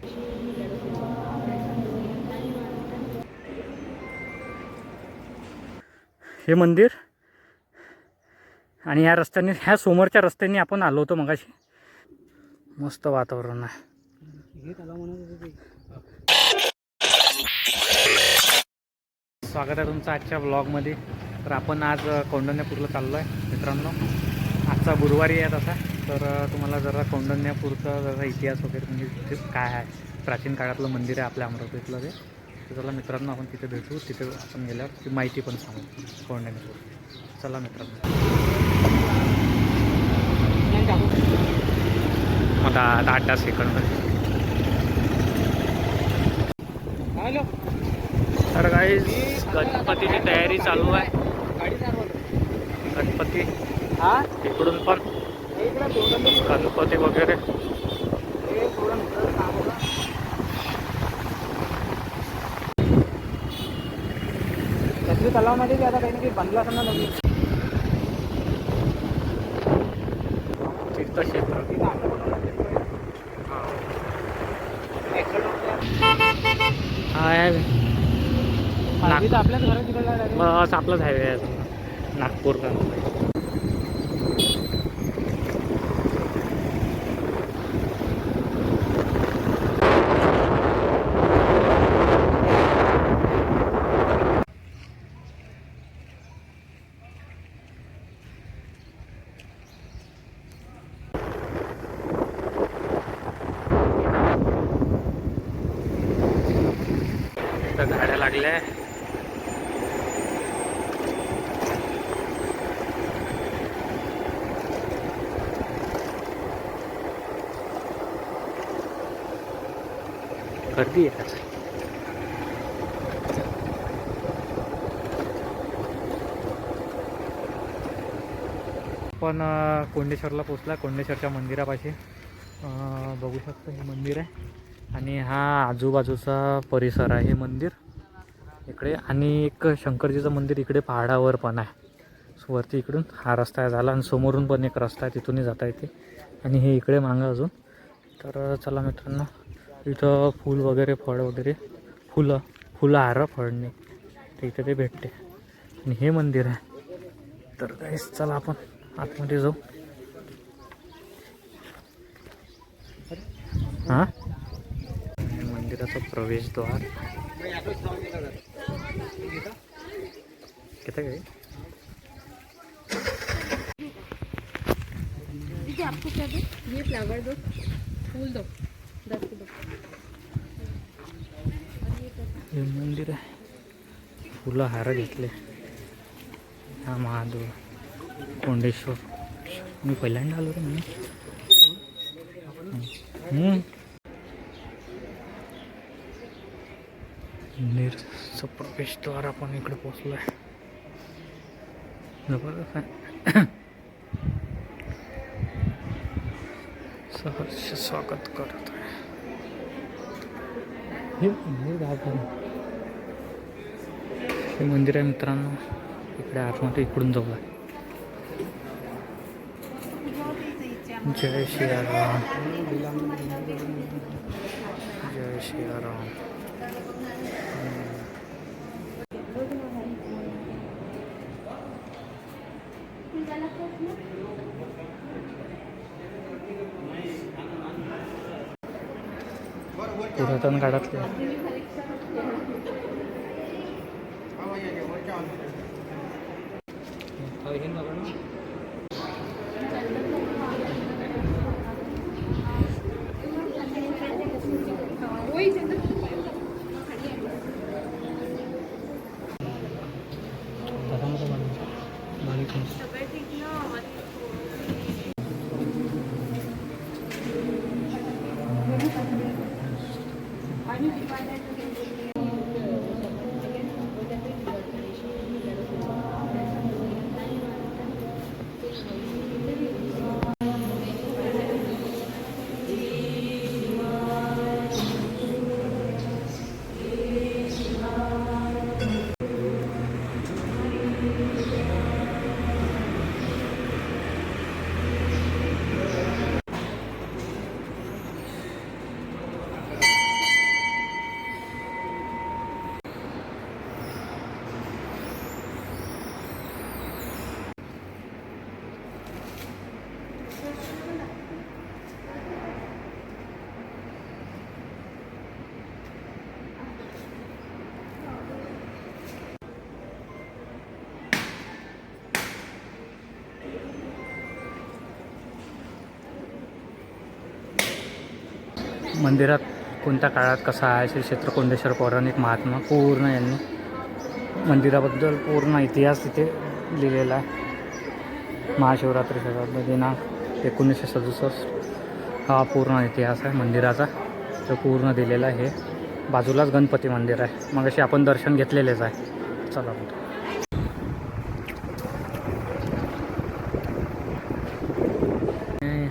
हे मंदिर आणि या रस्त्याने ह्या समोरच्या रस्त्याने आपण आलो होतो मगाशी. मस्त वातावरण आहे. स्वागत आहे तुमचं आजच्या ब्लॉगमध्ये तर आपण आज कौंडण्यापूरला चाललो आहे मित्रांनो. आजचा गुरुवारी आहे तसा तर तुम्हाला जरा कौंडण्यापूरचा जरा इतिहास वगैरे म्हणजे तिथे काय आहे? प्राचीन काळातलं मंदिर आहे आपल्या अमरावतीतलं ते. तर चला मित्रांनो आपण तिथे भेटू. तिथे आपण गेल्यावर ती माहिती पण सांगू कौंडण्यापूर चला मित्रांनो. आता दहा दहा सेकंद तर काही गणपतीची तयारी चालू आहे. गणपती. इकडून पण. गणपती वगैरे. तलावामध्ये आता काही ना काही बांधला असं ना नवीन तीर्थक्षेत्र. हा आपल्याच घरात. बस आपलाच हायवे आहे. नागपूर का लागले आहे. गर्दी आहे पण कोंडेश्वरला पोचला कोंडेश्वरच्या मंदिरापाशी. बघू शकतो हे मंदिर आहे. आणि हा आजूबाजूचा परिसर आहे हे मंदिर. इकडे आणि एक शंकरजीचं मंदिर इकडे पहाडावर पण आहे. सो वरती इकडून हा रस्ता आहे झाला आणि समोरून पण एक रस्ता आहे तिथूनही जाता येते. आणि हे इकडे मागं अजून. तर चला मित्रांनो इथं फूल वगैरे फळ वगैरे फुलं फुलं हार फळणे तर इथे ते भेटते. आणि हे मंदिर आहे. तर काहीच चला आपण आतमध्ये जाऊ. हां? मंदिराचा मंदिराचं प्रवेशद्वार. किती काय दीदी आपको क्या दो? ये फ्लावर दो फूल दो दस किलो हे मंदिर आहे. फुलं हार घेतले. हा महादेव कोंडेश्वर. मी पहिल्यांदा आलो रे म्हणून. हम्म. प्रवेशद्वार आपण इकडे पोचलो आहे जबरदस्त आहे. सहर्ष स्वागत करत आहे हे मंदिर हे मंदिर आहे मित्रांनो. इकडे आतमध्ये इकडून जाऊ आहे. जय श्रीराम जय श्रीराम रतनगडातले हे मंदिरात कोणत्या काळात कसा आहे? श्री क्षेत्र कोंडेश्वर पौराणिक महात्मा पूर्ण यांनी मंदिराबद्दल पूर्ण इतिहास तिथे लिहिलेला आहे. महाशिवरात्री शताब्दी दिनांक एकोणीसशे सदुसष्ट हा पूर्ण इतिहास आहे मंदिराचा. तो पूर्ण दिलेला आहे. बाजूलाच गणपती मंदिर आहे. मग अशी आपण दर्शन घेतलेलेच आहे. चला मग.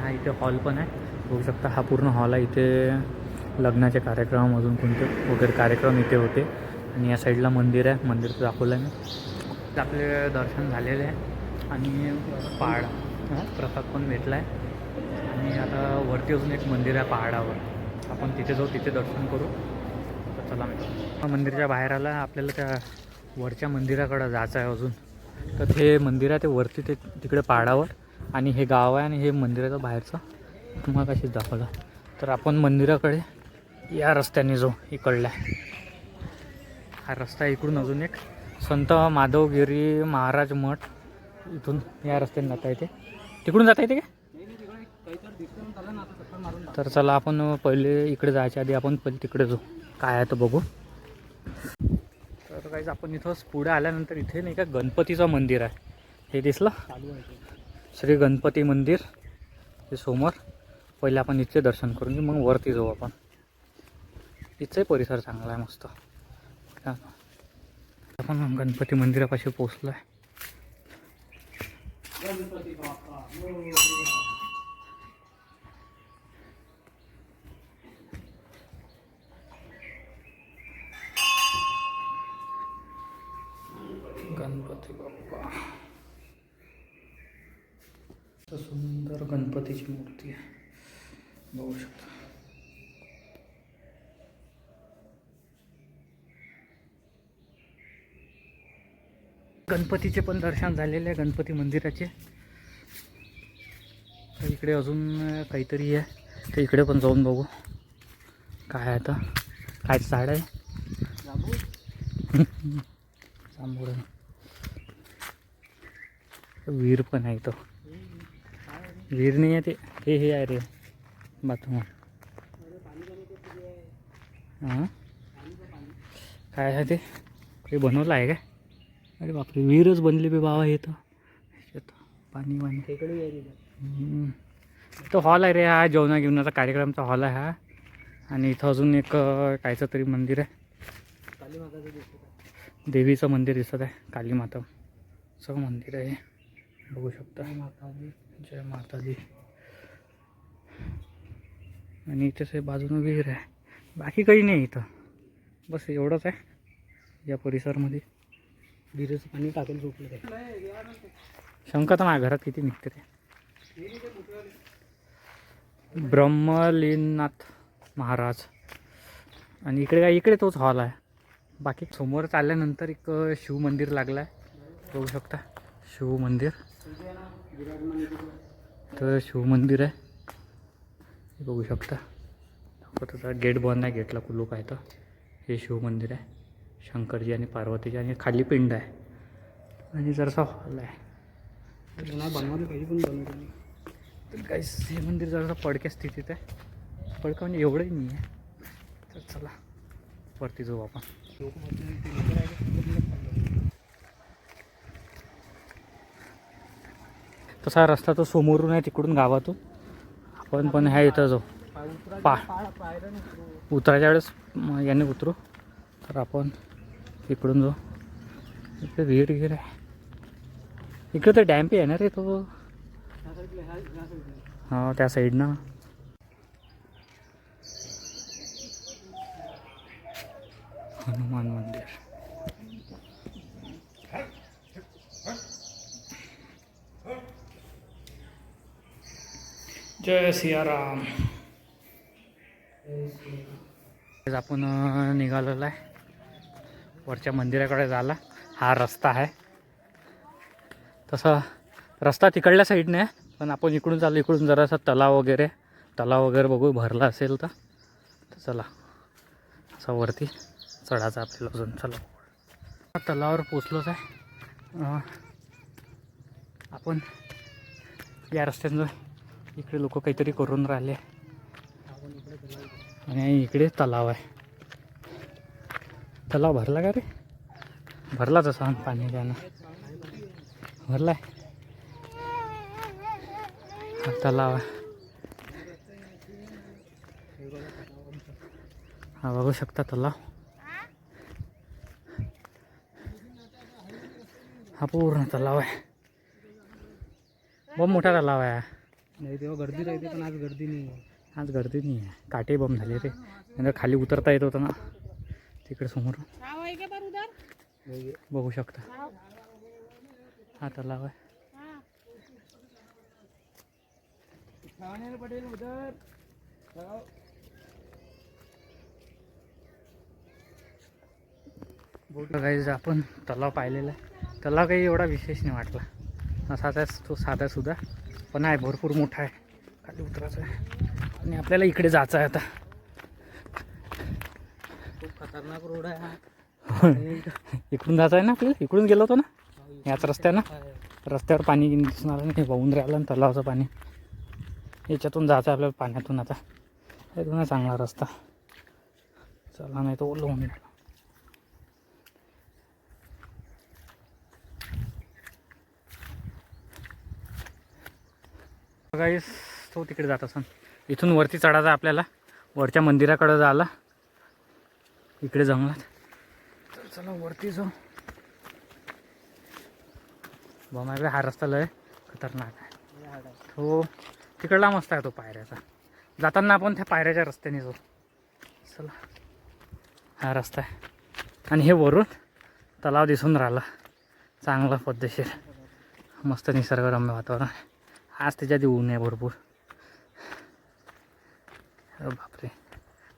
हा इथे हॉल पण आहे. बघू शकता हा पूर्ण हॉल आहे. इथे लग्नाचे कार्यक्रम अजून कोणते वगैरे कार्यक्रम इथे होते. आणि या साईडला मंदिर आहे. मंदिर दाखवलं आहे मी. आपले दर्शन झालेले आहे. आणि पहाड प्रसाद पण भेटला आहे आणि आता वरती अजून एक मंदिर आहे पहाडावर. आपण तिथे जाऊ तिथे दर्शन करू. तर चला मी मंदिराच्या बाहेर आला. आपल्याला त्या वरच्या मंदिराकडं जायचं आहे अजून. तर ते मंदिर आहे ते वरती ते तिकडे पहाडावर. आणि हे गाव आहे आणि हे मंदिराचं बाहेरचं. तुम्हाला कशीच दाखवलं. तर आपण मंदिराकडे या रस्त्याने जो इकडल्या. हा रस्ता इकडून अजून एक. संत माधवगिरी महाराज मठ इथून या रस्त्याने जाता येते. तिकडून जाता येते का? तर चला आपण पहिले इकडे जायच्या आधी आपण पहिले तिकडे जाऊ. काय आहे तर बघू. तर काहीच आपण इथं पुढे आल्यानंतर इथे नाही का गणपतीचं मंदिर आहे. हे दिसलं? श्री गणपती मंदिर. हे समोर. पहिले आपण इथे दर्शन करून घेऊ मग वरती जाऊ आपण. इथचाही परिसर चांगला आहे मस्त. आपण गणपती मंदिरापाशी पोचलो आहे गणपती बाप्पा. सुंदर गणपतीची मूर्ती आहे. बघू शकता गणपतीचे पण दर्शन झालेले आहे गणपती मंदिराचे. इकडे अजून काहीतरी आहे तर इकडे पण जाऊन बघू. काय आता? काय झाड आहे? जांभूळ. विहीर पण आहे इथं विहीर नाही आहे ते. हे हे आहे रे. बाथरूम. हां? काय आहे ते? काही बनवलं आहे काय? अरे बापरे विहीरच बनली बे बाबा हे तर. पाणी वाणी. तो हॉल आहे रे हा जेवणा घेऊनाचा कार्यक्रमचा हॉल आहे हा. आणि इथं अजून एक कायचं तरी मंदिर आहे. देवीचं मंदिर दिसत आहे काली माताचं मंदिर आहे. बघू शकता. जय माता दी आणि इथे बाजूनं विहीर आहे. बाकी काही नाही इथं. बस एवढंच आहे. या परिसरमध्ये विहिरीचं पाणी टाकेल झोपलं आहे शंका तर माझ्या घरात किती निघते ते. ब्रह्मलीनाथ महाराज. आणि इकडे काय इकडे तोच हॉल आहे. बाकी समोर चालल्यानंतर एक शिव मंदिर लागलं आहे बघू शकता. शिव मंदिर. तर शिव मंदिर आहे. हे बघू शकता. त्याचा गेट बंद आहे गेटला कुलूप आहे तर हे शिव मंदिर आहे. शंकरजी आणि पार्वतीजी आणि खाली पिंड आहे. आणि जरासा हॉल आहे. जुना बनवायला पाहिजे पण बनवलं. तर काहीच हे मंदिर जरासं पडक्या स्थितीत आहे. पडकं म्हणजे एवढंही नाही आहे. तर चला वरती जाऊ आपण. तसा रस्ता तो समोरून आहे तिकडून गावातून. आपण पण ह्या इथं जाऊ. पा- उतरायच्या वेळेस म, याने उतरू. तर आपण इकडून जाऊ. इकडे विहीर गिर आहे इकडे तर डॅम्प आहे ना रे तो. हा त्या साईडनं. हनुमान मंदिर. जय सियाराम. आज आपण निघालेला निघालेलो आहे. वरच्या मंदिराकडे जायला. हा रस्ता आहे. तसा रस्ता तिकडल्या साईडने आहे पण आपण इकडून चालू इकडून जरासा तलाव वगैरे तलाव वगैरे बघू भरला असेल तर. तर चला असा वरती चढायचं आपल्याला अजून. चला. तलावावर पोचलोच आहे. आपण या रस्त्यानं इकडे लोक काहीतरी करून राहिले. आणि इकडे तलाव आहे. तलाव भरला का रे? भरला तसा पाणी त्यानं भरलाय. हा तलाव आहे. हा बघू शकता तलाव. हा पूर्ण तलाव आहे. बहुत मोठा तलाव आहे नाही तेव्हा गर्दी राहते पण आज गर्दी नाही आहे. आज गर्दी नाही आहे. काटे बम झाले रे. नंतर खाली उतरता येत होतं ना. तिकडे समोर. बघू शकता. हा तलाव आहे. हाँ. पटेल उधर आपण तलाव पाहिलेला आहे. तलाव काही एवढा विशेष नाही वाटला. साधाच तो साधा सुद्धा. पण आहे भरपूर मोठा आहे. खाली उतरायचं आहे. आणि आपल्याला इकडे जायचं आहे आता. खूप खतरनाक रोड आहे हा. इकडून जायचं आहे ना आपल्याला? इकडून गेलो होतो ना? याच रस्त्यानं रस्त्यावर पाणी दिसणार नाही वाहून राहिलं ना तलावाचं पाणी. याच्यातून जायचं आहे आपल्याला पाण्यातून आता. आहे चांगला रस्ता. चला नाही तो ओलं होऊन गेला. गाईस तो तिकडे जात असन. इथून वरती चढायचा आपल्याला. वरच्या मंदिराकडे जायला इकडे जंगलात. तर चला वरती जाऊ. बघा हा रस्ता लय खतरनाक आहे. हो तिकडला मस्त आहे तो पायऱ्याचा. जाताना आपण त्या पायऱ्याच्या रस्त्याने जाऊ. चला हा रस्ता आहे. आणि हे वरून तलाव दिसून राहिला. चांगला पद्धतशीर मस्त निसर्गरम्य वातावरण आहे. आज त्याच्यात ऊन आहे भरपूर. अरे बापरे.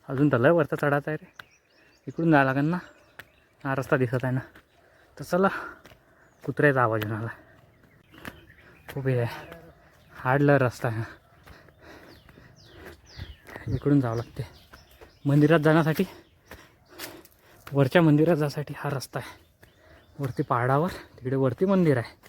अजून तलाव वरचा चढायचा आहे रे. इकडून जायला लागेल ना? हा रस्ता दिसत आहे ना? तर चला कुत्र्याचा आवाज येऊन आला. खूप हे आहे. हाडला रस्ता आहे इकडून जावं लागते. मंदिरात जाण्यासाठी वरच्या मंदिरात जाण्यासाठी हा रस्ता आहे. वरती पहाडावर तिकडे वरती मंदिर आहे.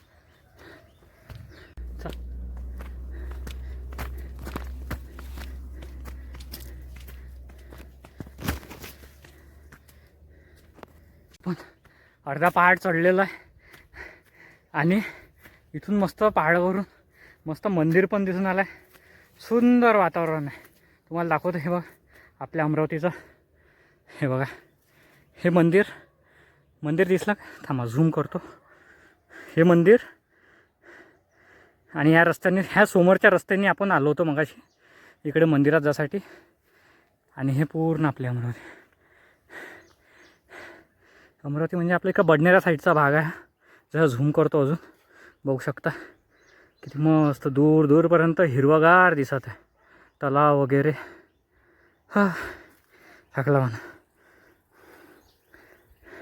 अर्धा पहाड चढलेला आहे. आणि इथून मस्त पहाडावरून मस्त मंदिर पण दिसून आलं आहे सुंदर वातावरण आहे. तुम्हाला दाखवतो हे बघ आपल्या अमरावतीचं. हे बघा हे मंदिर. मंदिर दिसलं का? थांबा झूम करतो. हे मंदिर. आणि या रस्त्याने ह्या समोरच्या रस्त्याने आपण आलो होतो मगाशी. इकडे मंदिरात जासाठी. आणि हे पूर्ण आपली अमरावती. अमरावती म्हणजे आपल्या एका बडनेरा साईडचा भाग आहे. जरा झूम करतो अजून. बघू शकता. किती मस्त दूर दूरपर्यंत हिरवगार दिसत आहे. तलाव वगैरे. हा. थकला म्हणा.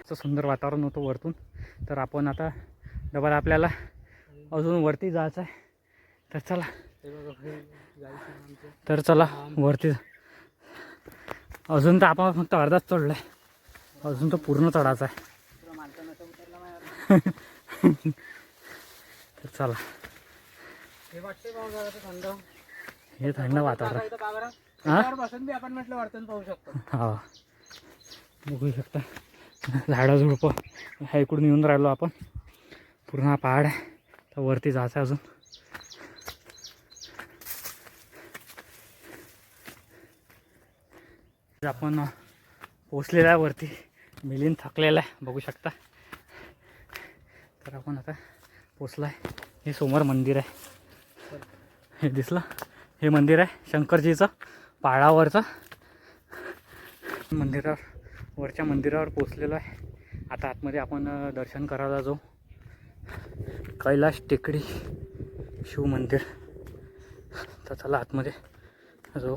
असं सुंदर वातावरण होतं वरतून. तर आपण आता डबल आपल्याला अजून वरती जायचं आहे. तर चला. तर चला वरती अजून तर आपण फक्त अर्धाच चढला आहे अजून तो पूर्ण चढायचा आहे. तर चला. हे थंड वातावरण. हा? बघू शकता. झाडं झुडपं ह्या इकडून येऊन राहिलो आपण. पूर्ण हा पहाड आहे. तर वरती जायचं आहे अजून. आपण पोचलेला आहे वरती. मिलीन थकलेला आहे बघू शकता. तर आपण आता पोचला आहे हे समोर मंदिर आहे. हे दिसलं? हे मंदिर आहे शंकरजीचं पाळावरचं. मंदिरावर वरच्या मंदिरावर पोचलेलो आहे. आता आतमध्ये आपण दर्शन करायला जाऊ. कैलाश टेकडी शिव मंदिर. तर चला आतमध्ये जाऊ.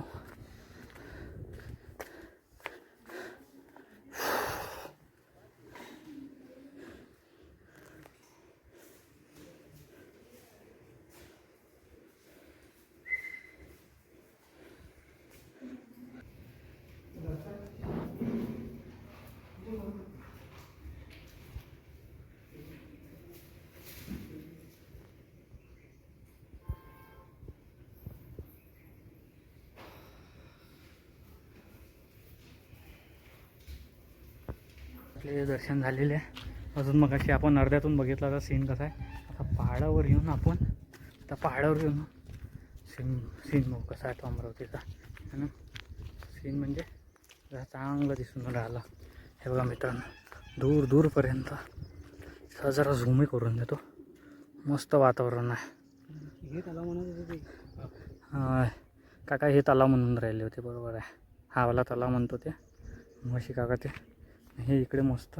आपले दर्शन झालेले आहे. अजून मग अशी आपण अर्ध्यातून बघितला तर सीन कसा आहे. आता पहाडावर येऊन आपण आता पहाडावर येऊन सीन सीन बघू कसा आहे तो अमरावतीचा. है ना? सीन म्हणजे जरा चांगलं दिसून राहिलं. हे बघा मित्रांनो दूर दूरपर्यंत जरा जरा झूमही करून देतो. मस्त वातावरण आहे. हे त्याला म्हणत होते ते. हा, काका हे तलाव म्हणून राहिले होते बरोबर आहे. हा वाला तलाव म्हणतो ते. म्हशी काका ते. हे इकडे मस्त.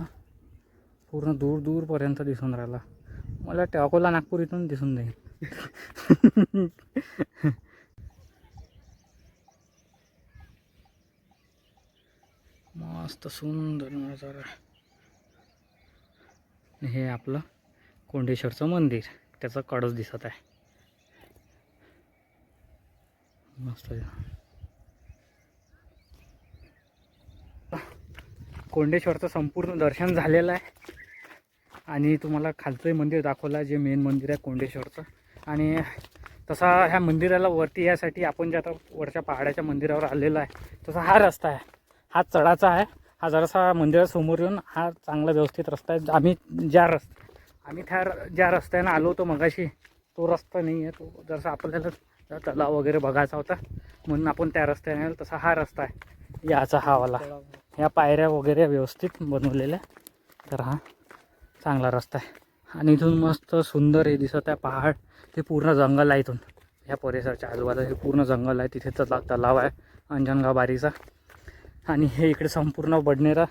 पूर्ण दूर दूरपर्यंत दिसून राहिला. मला वाटतं अकोला नागपूर इथून दिसून जाईल. मस्त सुंदर नजारा. हे आपलं कोंडेश्वरचं मंदिर. त्याचं कडच दिसत आहे. मस्त कोंडेश्वरचं संपूर्ण दर्शन झालेलं आहे. आणि तुम्हाला खालचंही मंदिर दाखवलं आहे जे मेन मंदिर आहे कोंडेश्वरचं. आणि तसा ह्या मंदिराला वरती यासाठी आपण जे आता वरच्या पहाडाच्या मंदिरावर आलेलो आहे तसा हा रस्ता आहे. हा चढाचा आहे. हा जरासा मंदिरासमोर येऊन हा चांगला व्यवस्थित रस्ता आहे. आम्ही ज्या रस्ता आम्ही त्या र- ज्या रस्त्यानं आलो होतो मगाशी तो रस्ता नाही आहे तो जसा आपल्याला तलाव वगैरे बघायचा होता. म्हणून आपण त्या रस्त्याने आलो. तसा हा रस्ता आहे. याचा हा वाला ह्या पायऱ्या वगैरे व्यवस्थित बनवलेल्या तर हा चांगला रस्ता आहे. आणि इथून मस्त सुंदर हे दिसत आहे पहाड. हे पूर्ण जंगल आहे इथून. ह्या परिसराच्या आजूबाजूला हे पूर्ण जंगल आहे. तिथे तला तलाव आहे. अंजनगाव बारीचा. आणि हे इकडे संपूर्ण बडनेरा.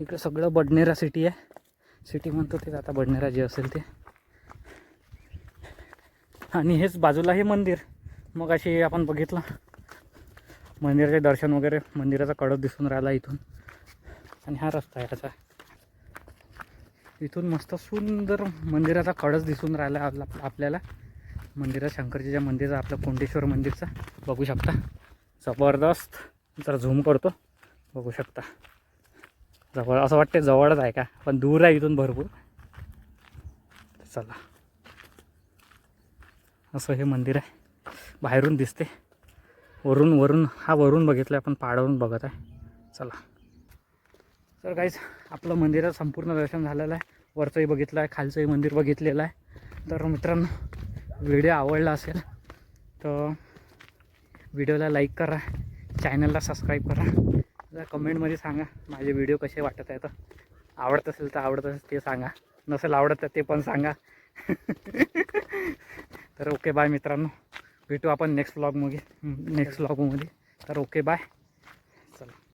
इकडे सगळं बडनेरा सिटी आहे. सिटी म्हणतो ते आता बडनेरा जे असेल ते. आणि हेच बाजूला हे मंदिर. मग अशी आपण बघितलं. मंदिराचे दर्शन वगैरे मंदिराचा कडक दिसून राहिला इथून. आणि हा रस्ता आहे याचा इथून मस्त सुंदर मंदिराचा कडच दिसून राहिला आपला आपल्याला. मंदिरात शंकरजीच्या मंदिरचा आपलं कोंडेश्वर मंदिरचा. बघू शकता. जबरदस्त. जरा झूम करतो. बघू शकता. जवळ असं वाटते जवळच आहे का? पण दूर आहे इथून भरपूर. चला. असं हे मंदिर आहे. बाहेरून दिसते. वरून वरून हा वरून बघितला आपण पहाडावरून बघत आहे. चला. तर काहीच आपलं मंदिरात संपूर्ण दर्शन झालेलं आहे. वरचंही बघितलं आहे खालचंही मंदिर बघितलेलं आहे. तर मित्रांनो व्हिडिओ आवडला असेल तर व्हिडिओला लाईक करा. चॅनलला सबस्क्राईब करा. जरा कमेंटमध्ये सांगा माझे व्हिडिओ कसे वाटत आहेत. आवडत असेल तर आवडत असेल ते सांगा. नसेल आवडत तर ते पण सांगा. तर ओके बाय मित्रांनो. भेटू आपण नेक्स्ट व्लॉगमध्ये नेक्स्ट व्लॉगमध्ये तर ओके बाय